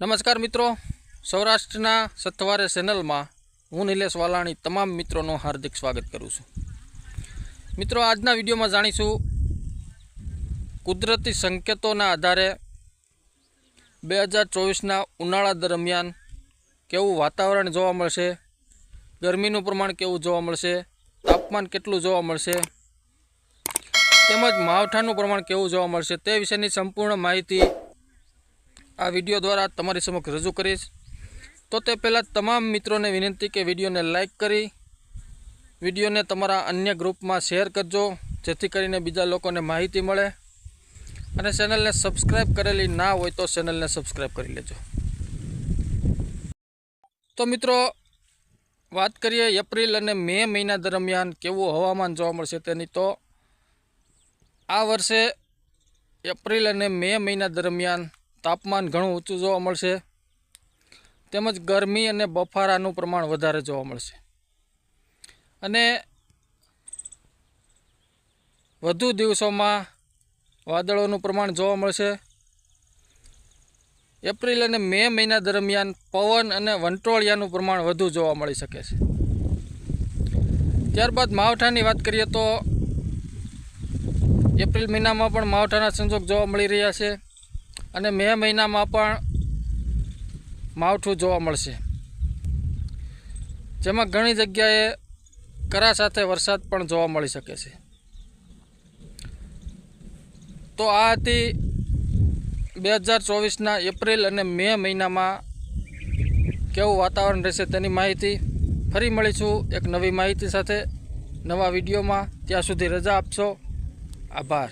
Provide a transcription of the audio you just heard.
નમસ્કાર મિત્રો. સૌરાષ્ટ્રના સથવારે ચેનલમાં હું નિલેશ વાલાણી તમામ મિત્રોનું હાર્દિક સ્વાગત કરું છું. મિત્રો, આજના વિડીયોમાં જાણીશું કુદરતી સંકેતોના આધારે બે હજાર ચોવીસના ઉનાળા દરમિયાન કેવું વાતાવરણ જોવા મળશે, ગરમીનું પ્રમાણ કેવું જોવા મળશે, તાપમાન કેટલું જોવા મળશે, તેમજ માવઠાનું પ્રમાણ કેવું જોવા મળશે તે વિશેની સંપૂર્ણ માહિતી આ વીડિયો દ્વારા તમારી સમક્ષ રજૂ કરીશ. તો તે પહેલાં તમામ મિત્રોને વિનંતી કે વિડીયોને લાઇક કરી, વિડીયોને તમારા અન્ય ગ્રુપમાં શેર કરજો, જેથી કરીને બીજા લોકોને માહિતી મળે. અને ચેનલને સબસ્ક્રાઈબ કરેલી ના હોય તો ચેનલને સબસ્ક્રાઈબ કરી લેજો. તો મિત્રો, વાત કરીએ એપ્રિલ અને મે મહિના દરમિયાન કેવું હવામાન જોવા મળશે તેની. તો આ વર્ષે એપ્રિલ અને મે મહિના દરમિયાન તાપમાન ઘણું ઊંચું જોવા મળશે. તેમજ ગરમી અને બફારાનું પ્રમાણ વધારે જોવા મળશે. અને વધુ દિવસોમાં વાદળોનું પ્રમાણ જોવા મળશે. એપ્રિલ અને મે મહિના દરમિયાન પવન અને વંટોળિયાનું પ્રમાણ વધુ જોવા મળી શકે છે. ત્યારબાદ માવઠાની વાત કરીએ તો એપ્રિલ મહિનામાં પણ માવઠાના સંજોગ જોવા મળી રહ્યા છે. અને મે મહિનામાં પણ માવઠું જોવા મળશે. જેમાં ઘણી જગ્યાએ કરા સાથે વરસાદ પણ જોવા મળી શકે છે. તો આ હતી બે હજાર ચોવીસના એપ્રિલ અને મે મહિનામાં કેવું વાતાવરણ રહેશે તેની માહિતી ફરી મળીશું એક નવી માહિતી સાથે નવા વિડીયોમાં. ત્યાં સુધી રજા આપશો. આભાર.